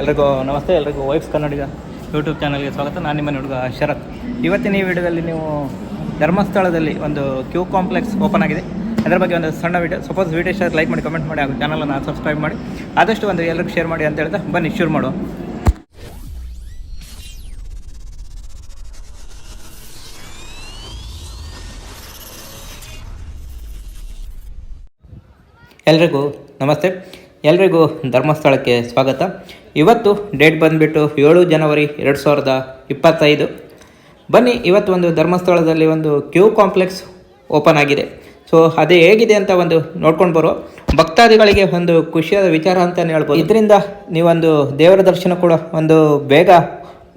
ಎಲ್ರಿಗೂ ನಮಸ್ತೆ, ಎಲ್ರಿಗೂ ವೈಫ್ಸ್ ಕನ್ನಡಿಗ ಯೂಟ್ಯೂಬ್ ಚಾನಲ್ಗೆ ಸ್ವಾಗತ. ನಾನು ನಿಮ್ಮ ಹುಡುಗ ಶರತ್. ಇವತ್ತಿನ ಈ ವಿಡಿಯೋದಲ್ಲಿ ನೀವು ಧರ್ಮಸ್ಥಳದಲ್ಲಿ ಒಂದು ಕ್ಯೂ ಕಾಂಪ್ಲೆಕ್ಸ್ ಓಪನ್ ಆಗಿದೆ. ಅದರ ಬಗ್ಗೆ ಒಂದು ಸಣ್ಣ video, suppose video share, like ಮಾಡಿ, ಕಮೆಂಟ್ ಮಾಡಿ, ಹಾಗೂ ಚಾನಲನ್ನು ಸಬ್ಸ್ಕ್ರೈಬ್ ಮಾಡಿ. ಆದಷ್ಟು ಒಂದು ಎಲ್ರಿಗೂ ಶೇರ್ ಮಾಡಿ ಅಂತ ಹೇಳ್ತಾ ಬನ್ನಿ, ಶುರು ಮಾಡುವ ಎಲ್ರಿಗೂ ನಮಸ್ತೆ. ಎಲ್ರಿಗೂ ಧರ್ಮಸ್ಥಳಕ್ಕೆ ಸ್ವಾಗತ. ಇವತ್ತು ಡೇಟ್ ಬಂದುಬಿಟ್ಟು ಏಳು ಜನವರಿ ಎರಡು ಸಾವಿರದ ಇಪ್ಪತ್ತೈದು. ಬನ್ನಿ, ಇವತ್ತು ಒಂದು ಧರ್ಮಸ್ಥಳದಲ್ಲಿ ಒಂದು ಕ್ಯೂ ಕಾಂಪ್ಲೆಕ್ಸ್ ಓಪನ್ ಆಗಿದೆ. ಸೊ, ಅದೇ ಹೇಗಿದೆ ಅಂತ ಒಂದು ನೋಡ್ಕೊಂಡು ಬರುವ. ಭಕ್ತಾದಿಗಳಿಗೆ ಒಂದು ಖುಷಿಯಾದ ವಿಚಾರ ಅಂತಲೇ ಹೇಳ್ಬೋದು. ಇದರಿಂದ ನೀವೊಂದು ದೇವರ ದರ್ಶನ ಕೂಡ ಒಂದು ಬೇಗ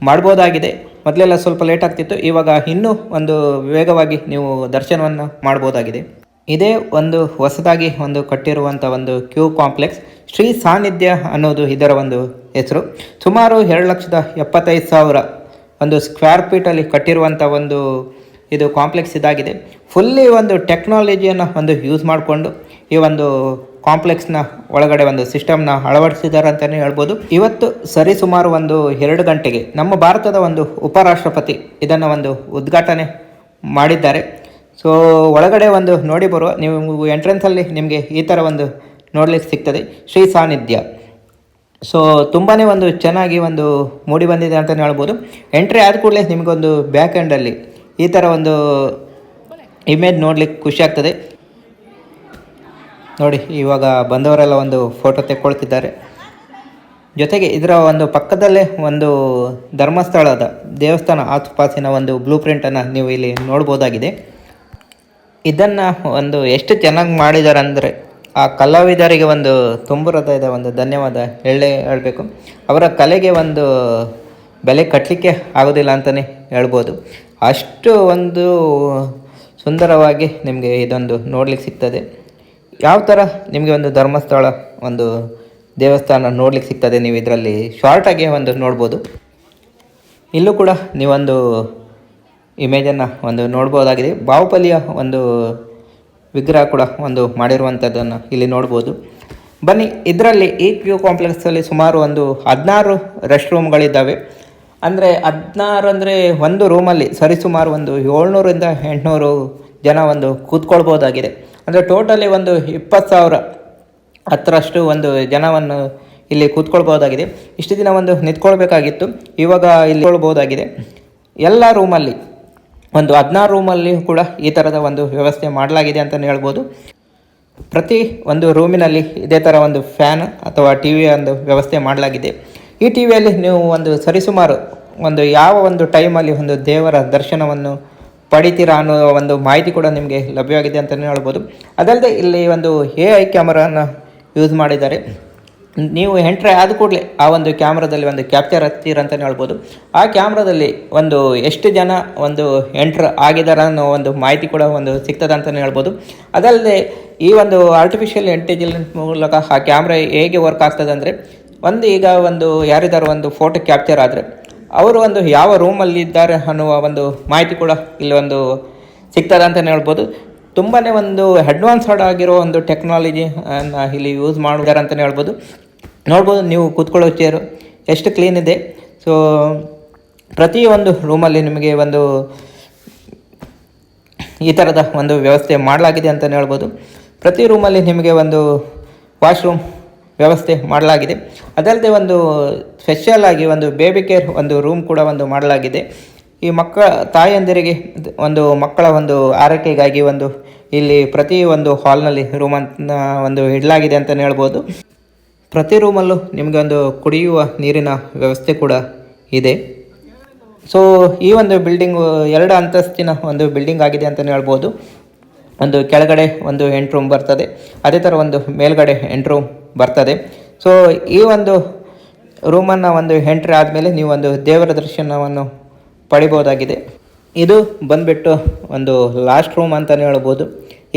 ಮಾಡ್ಬೋದಾಗಿದೆ. ಮೊದಲೆಲ್ಲ ಸ್ವಲ್ಪ ಲೇಟ್ ಆಗ್ತಿತ್ತು. ಇವಾಗ ಇನ್ನೂ ಒಂದು ವೇಗವಾಗಿ ನೀವು ದರ್ಶನವನ್ನು ಮಾಡ್ಬೋದಾಗಿದೆ. ಇದೇ ಒಂದು ಹೊಸದಾಗಿ ಒಂದು ಕಟ್ಟಿರುವಂಥ ಒಂದು ಕ್ಯೂ ಕಾಂಪ್ಲೆಕ್ಸ್ ಶ್ರೀ ಸಾನ್ನಿಧ್ಯ ಅನ್ನೋದು ಇದರ ಒಂದು ಹೆಸರು. ಸುಮಾರು ಎರಡು ಲಕ್ಷದ ಎಪ್ಪತ್ತೈದು ಸಾವಿರ ಒಂದು ಸ್ಕ್ವೇರ್ ಫೀಟಲ್ಲಿ ಕಟ್ಟಿರುವಂಥ ಒಂದು ಇದು ಕಾಂಪ್ಲೆಕ್ಸ್ ಇದಾಗಿದೆ. ಫುಲ್ಲಿ ಒಂದು ಟೆಕ್ನಾಲಜಿಯನ್ನು ಒಂದು ಯೂಸ್ ಮಾಡಿಕೊಂಡು ಈ ಒಂದು ಕಾಂಪ್ಲೆಕ್ಸ್ನ ಒಳಗಡೆ ಒಂದು ಸಿಸ್ಟಮ್ನ ಅಳವಡಿಸಿದ್ದಾರೆ ಅಂತಲೇ ಹೇಳ್ಬೋದು. ಇವತ್ತು ಸರಿಸುಮಾರು ಒಂದು ಎರಡು ಗಂಟೆಗೆ ನಮ್ಮ ಭಾರತದ ಒಂದು ಉಪರಾಷ್ಟ್ರಪತಿ ಇದನ್ನು ಒಂದು ಉದ್ಘಾಟನೆ ಮಾಡಿದ್ದಾರೆ. ಸೊ ಒಳಗಡೆ ಒಂದು ನೋಡಿ ಬರುವ, ನೀವು ಎಂಟ್ರೆನ್ಸಲ್ಲಿ ನಿಮಗೆ ಈ ಥರ ಒಂದು ನೋಡಲಿಕ್ಕೆ ಸಿಗ್ತದೆ. ಶ್ರೀ ಸಾನ್ನಿಧ್ಯ. ಸೊ ತುಂಬಾ ಒಂದು ಚೆನ್ನಾಗಿ ಒಂದು ಮೂಡಿ ಬಂದಿದೆ ಅಂತಲೇ ಹೇಳ್ಬೋದು. ಎಂಟ್ರಿ ಆದ ಕೂಡಲೇ ನಿಮಗೊಂದು ಬ್ಯಾಕ್ ಎಂಡಲ್ಲಿ ಈ ಥರ ಒಂದು ಇಮೇಜ್ ನೋಡಲಿಕ್ಕೆ ಖುಷಿ ಆಗ್ತದೆ. ನೋಡಿ, ಇವಾಗ ಬಂದವರೆಲ್ಲ ಒಂದು ಫೋಟೋ ತೆಕ್ಕೊಳ್ತಿದ್ದಾರೆ. ಜೊತೆಗೆ ಇದರ ಒಂದು ಪಕ್ಕದಲ್ಲೇ ಒಂದು ಧರ್ಮಸ್ಥಳದ ದೇವಸ್ಥಾನ ಆಸುಪಾಸಿನ ಒಂದು ಬ್ಲೂ ಪ್ರಿಂಟನ್ನು ನೀವು ಇಲ್ಲಿ ನೋಡ್ಬೋದಾಗಿದೆ. ಇದನ್ನು ಒಂದು ಎಷ್ಟು ಚೆನ್ನಾಗಿ ಮಾಡಿದ್ದಾರೆ ಅಂದರೆ ಆ ಕಲಾವಿದರಿಗೆ ಒಂದು ತುಂಬು ಹೃದಯದ ಒಂದು ಧನ್ಯವಾದ ಹೇಳೇ ಹೇಳಬೇಕು. ಅವರ ಕಲೆಗೆ ಒಂದು ಬೆಲೆ ಕಟ್ಟಲಿಕ್ಕೆ ಆಗೋದಿಲ್ಲ ಅಂತಲೇ ಹೇಳ್ಬೋದು. ಅಷ್ಟು ಒಂದು ಸುಂದರವಾಗಿ ನಿಮಗೆ ಇದೊಂದು ನೋಡಲಿಕ್ಕೆ ಸಿಗ್ತದೆ. ಯಾವ ಥರ ನಿಮಗೆ ಒಂದು ಧರ್ಮಸ್ಥಳ, ಒಂದು ದೇವಸ್ಥಾನ ನೋಡ್ಲಿಕ್ಕೆ ಸಿಗ್ತದೆ ನೀವು ಇದರಲ್ಲಿ? ಶಾರ್ಟಾಗಿ ಒಂದು ನೋಡ್ಬೋದು. ಇಲ್ಲೂ ಕೂಡ ನೀವೊಂದು ಇಮೇಜನ್ನು ಒಂದು ನೋಡ್ಬೋದಾಗಿದೆ. ಬಾಹುಬಲಿಯ ಒಂದು ವಿಗ್ರಹ ಕೂಡ ಒಂದು ಮಾಡಿರುವಂಥದ್ದನ್ನು ಇಲ್ಲಿ ನೋಡ್ಬೋದು. ಬನ್ನಿ, ಇದರಲ್ಲಿ ಈ ಕ್ಯೂ ಕಾಂಪ್ಲೆಕ್ಸಲ್ಲಿ ಸುಮಾರು ಒಂದು ಹದಿನಾರು ರೆಸ್ಟ್ ರೂಮ್ಗಳಿದ್ದಾವೆ ಅಂದರೆ ಹದಿನಾರು ಅಂದರೆ ಒಂದು ರೂಮಲ್ಲಿ ಸರಿಸುಮಾರು ಒಂದು ಏಳ್ನೂರಿಂದ ಎಂಟುನೂರು ಜನ ಒಂದು ಕೂತ್ಕೊಳ್ಬೋದಾಗಿದೆ. ಅಂದರೆ ಟೋಟಲಿ ಒಂದು ಇಪ್ಪತ್ತು ಸಾವಿರ ಹತ್ತರಷ್ಟು ಒಂದು ಜನವನ್ನು ಇಲ್ಲಿ ಕೂತ್ಕೊಳ್ಬೋದಾಗಿದೆ. ಇಷ್ಟು ದಿನ ಒಂದು ನಿಂತ್ಕೊಳ್ಬೇಕಾಗಿತ್ತು. ಇವಾಗ ಇಲ್ಲಿ ಕೊಳ್ಬೋದಾಗಿದೆ ಎಲ್ಲ ರೂಮಲ್ಲಿ ಒಂದು ಹದಿನಾರು ರೂಮಲ್ಲಿ ಕೂಡ ಈ ಥರದ ಒಂದು ವ್ಯವಸ್ಥೆ ಮಾಡಲಾಗಿದೆ ಅಂತಲೇ ಹೇಳ್ಬೋದು. ಪ್ರತಿ ಒಂದು ರೂಮಿನಲ್ಲಿ ಇದೇ ಥರ ಒಂದು ಫ್ಯಾನ್ ಅಥವಾ ಟಿ ವಿಯ ಒಂದು ವ್ಯವಸ್ಥೆ ಮಾಡಲಾಗಿದೆ. ಈ ಟಿ ವಿಯಲ್ಲಿ ನೀವು ಒಂದು ಸರಿಸುಮಾರು ಒಂದು ಯಾವ ಒಂದು ಟೈಮಲ್ಲಿ ಒಂದು ದೇವರ ದರ್ಶನವನ್ನು ಪಡಿತೀರಾ ಅನ್ನೋ ಒಂದು ಮಾಹಿತಿ ಕೂಡ ನಿಮಗೆ ಲಭ್ಯವಾಗಿದೆ ಅಂತಲೇ ಹೇಳ್ಬೋದು. ಅದಲ್ಲದೆ ಇಲ್ಲಿ ಒಂದು ಎ ಐ ಕ್ಯಾಮರಾನ ಯೂಸ್ ಮಾಡಿದ್ದಾರೆ. ನೀವು ಎಂಟ್ರೆ ಆದ ಕೂಡಲೇ ಆ ಒಂದು ಕ್ಯಾಮ್ರಾದಲ್ಲಿ ಒಂದು ಕ್ಯಾಪ್ಚರ್ ಹತ್ತೀರ ಅಂತಲೇ ಹೇಳ್ಬೋದು. ಆ ಕ್ಯಾಮ್ರಾದಲ್ಲಿ ಒಂದು ಎಷ್ಟು ಜನ ಒಂದು ಎಂಟ್ರ್ ಆಗಿದ್ದಾರೆ ಅನ್ನೋ ಒಂದು ಮಾಹಿತಿ ಕೂಡ ಒಂದು ಸಿಗ್ತದೆ ಅಂತಲೇ ಹೇಳ್ಬೋದು. ಅದಲ್ಲದೆ ಈ ಒಂದು ಆರ್ಟಿಫಿಷಿಯಲ್ ಇಂಟೆಲಿಜೆನ್ಸ್ ಮೂಲಕ ಆ ಕ್ಯಾಮ್ರಾ ಹೇಗೆ ವರ್ಕ್ ಆಗ್ತದೆ ಅಂದರೆ, ಒಂದು ಈಗ ಒಂದು ಯಾರಿದಾರು ಒಂದು ಫೋಟೋ ಕ್ಯಾಪ್ಚರ್ ಆದರೆ, ಅವರು ಒಂದು ಯಾವ ರೂಮಲ್ಲಿ ಇದ್ದಾರೆ ಅನ್ನುವ ಒಂದು ಮಾಹಿತಿ ಕೂಡ ಇಲ್ಲಿ ಒಂದು ಸಿಗ್ತದೆ ಅಂತಲೇ ಹೇಳ್ಬೋದು. ತುಂಬಾ ಒಂದು ಅಡ್ವಾನ್ಸ್ಡ್ ಆಗಿರೋ ಒಂದು ಟೆಕ್ನಾಲಜಿ ಇಲ್ಲಿ ಯೂಸ್ ಮಾಡಿದ್ದಾರೆ ಅಂತಲೇ ಹೇಳ್ಬೋದು. ನೋಡ್ಬೋದು ನೀವು ಕೂತ್ಕೊಳ್ಳೋ ಚೇರು ಎಷ್ಟು ಕ್ಲೀನ್ ಇದೆ. ಸೊ ಪ್ರತಿಯೊಂದು ರೂಮಲ್ಲಿ ನಿಮಗೆ ಒಂದು ಈ ಥರದ ಒಂದು ವ್ಯವಸ್ಥೆ ಮಾಡಲಾಗಿದೆ ಅಂತಲೇ ಹೇಳ್ಬೋದು. ಪ್ರತಿ ರೂಮಲ್ಲಿ ನಿಮಗೆ ಒಂದು ವಾಶ್ರೂಮ್ ವ್ಯವಸ್ಥೆ ಮಾಡಲಾಗಿದೆ. ಅದಲ್ಲದೆ ಒಂದು ಸ್ಪೆಷಲ್ ಆಗಿ ಒಂದು ಬೇಬಿ ಕೇರ್ ಒಂದು ರೂಮ್ ಕೂಡ ಒಂದು ಮಾಡಲಾಗಿದೆ. ಈ ಮಕ್ಕಳ ತಾಯಂದಿರಿಗೆ ಒಂದು ಮಕ್ಕಳ ಒಂದು ಆರೈಕೆಗಾಗಿ ಒಂದು ಇಲ್ಲಿ ಪ್ರತಿ ಒಂದು ಹಾಲ್ನಲ್ಲಿ ರೂಮನ್ನು ಒಂದು ಇಡಲಾಗಿದೆ ಅಂತಲೇ ಹೇಳ್ಬೋದು. ಪ್ರತಿ ರೂಮಲ್ಲೂ ನಿಮಗೆ ಒಂದು ಕುಡಿಯುವ ನೀರಿನ ವ್ಯವಸ್ಥೆ ಕೂಡ ಇದೆ. ಸೊ ಈ ಒಂದು ಬಿಲ್ಡಿಂಗು ಎರಡು ಅಂತಸ್ತಿನ ಒಂದು ಬಿಲ್ಡಿಂಗ್ ಆಗಿದೆ ಅಂತಲೇ ಹೇಳ್ಬೋದು. ಒಂದು ಕೆಳಗಡೆ ಒಂದು ಎಂಟು ರೂಮ್ ಬರ್ತದೆ. ಅದೇ ಥರ ಒಂದು ಮೇಲ್ಗಡೆ ಎಂಟು ರೂಮ್ ಬರ್ತದೆ. ಸೊ ಈ ಒಂದು ರೂಮನ್ನು ಒಂದು ಎಂಟ್ರಿ ಆದಮೇಲೆ ನೀವು ಒಂದು ದೇವರ ದರ್ಶನವನ್ನು ಪಡಿಬೋದಾಗಿದೆ. ಇದು ಬಂದುಬಿಟ್ಟು ಒಂದು ಲಾಸ್ಟ್ ರೂಮ್ ಅಂತಲೇ ಹೇಳ್ಬೋದು.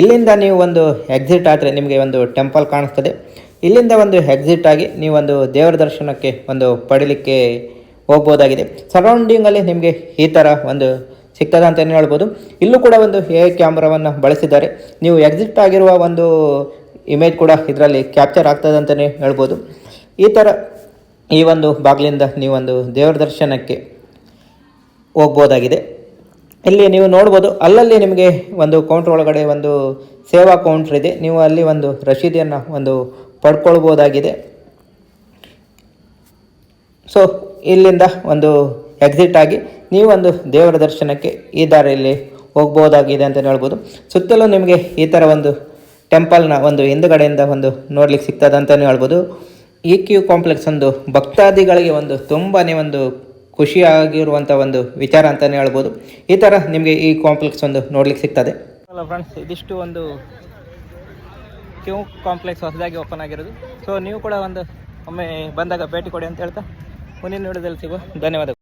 ಇಲ್ಲಿಂದ ನೀವು ಒಂದು ಎಕ್ಸಿಟ್ ಆದರೆ ನಿಮಗೆ ಒಂದು ಟೆಂಪಲ್ ಕಾಣಿಸ್ತದೆ. ಇಲ್ಲಿಂದ ಒಂದು ಎಕ್ಸಿಟ್ ಆಗಿ ನೀವೊಂದು ದೇವರ ದರ್ಶನಕ್ಕೆ ಒಂದು ಪಡೀಲಿಕ್ಕೆ ಹೋಗ್ಬೋದಾಗಿದೆ. ಸರೌಂಡಿಂಗಲ್ಲಿ ನಿಮಗೆ ಈ ಥರ ಒಂದು ಸಿಗ್ತದೆ ಅಂತಲೇ ಹೇಳ್ಬೋದು. ಇಲ್ಲೂ ಕೂಡ ಒಂದು ಎ ಕ್ಯಾಮ್ರಾವನ್ನು ಬಳಸಿದ್ದಾರೆ. ನೀವು ಎಕ್ಸಿಟ್ ಆಗಿರುವ ಒಂದು ಇಮೇಜ್ ಕೂಡ ಇದರಲ್ಲಿ ಕ್ಯಾಪ್ಚರ್ ಆಗ್ತದೆ ಅಂತಲೇ ಹೇಳ್ಬೋದು. ಈ ಥರ ಈ ಒಂದು ಬಾಗಿಲಿಂದ ನೀವೊಂದು ದೇವರ ದರ್ಶನಕ್ಕೆ ಹೋಗ್ಬೋದಾಗಿದೆ. ಇಲ್ಲಿ ನೀವು ನೋಡ್ಬೋದು, ಅಲ್ಲಲ್ಲಿ ನಿಮಗೆ ಒಂದು ಕೌಂಟ್ರ್ ಒಳಗಡೆ ಒಂದು ಸೇವಾ ಕೌಂಟ್ರ್ ಇದೆ. ನೀವು ಅಲ್ಲಿ ಒಂದು ರಶೀದಿಯನ್ನು ಒಂದು ಪಡ್ಕೊಳ್ಬೋದಾಗಿದೆ. ಸೊ ಇಲ್ಲಿಂದ ಒಂದು ಎಕ್ಸಿಟ್ ಆಗಿ ನೀವೊಂದು ದೇವರ ದರ್ಶನಕ್ಕೆ ಈ ದಾರಿಯಲ್ಲಿ ಹೋಗ್ಬೋದಾಗಿದೆ ಅಂತ ಹೇಳ್ಬೋದು. ಸುತ್ತಲೂ ನಿಮಗೆ ಈ ಥರ ಒಂದು ಟೆಂಪಲ್ನ ಒಂದು ಹಿಂದುಗಡೆಯಿಂದ ಒಂದು ನೋಡ್ಲಿಕ್ಕೆ ಸಿಗ್ತದೆ ಅಂತಲೇ ಹೇಳ್ಬೋದು. ಈ ಕ್ಯೂ ಕಾಂಪ್ಲೆಕ್ಸ್ ಒಂದು ಭಕ್ತಾದಿಗಳಿಗೆ ಒಂದು ತುಂಬಾ ಒಂದು ಖುಷಿಯಾಗಿರುವಂಥ ಒಂದು ವಿಚಾರ ಅಂತಲೇ ಹೇಳ್ಬೋದು. ಈ ಥರ ನಿಮಗೆ ಈ ಕಾಂಪ್ಲೆಕ್ಸ್ ಒಂದು ನೋಡ್ಲಿಕ್ಕೆ ಸಿಗ್ತದೆ. ಅಲ್ಲ ಫ್ರೆಂಡ್ಸ್ ಇದಿಷ್ಟು ಒಂದು ಕ್ಯೂ ಕಾಂಪ್ಲೆಕ್ಸ್ ಹೊಸದಾಗಿ ಓಪನ್ ಆಗಿರೋದು. ಸೊ ನೀವು ಕೂಡ ಒಂದು ಒಮ್ಮೆ ಬಂದಾಗ ಭೇಟಿ ಕೊಡಿ ಅಂತ ಹೇಳ್ತಾ ಮುಂದಿನ ವಿಡಿಯೋದಲ್ಲಿ ಸಿಗುವ ಧನ್ಯವಾದಗಳು.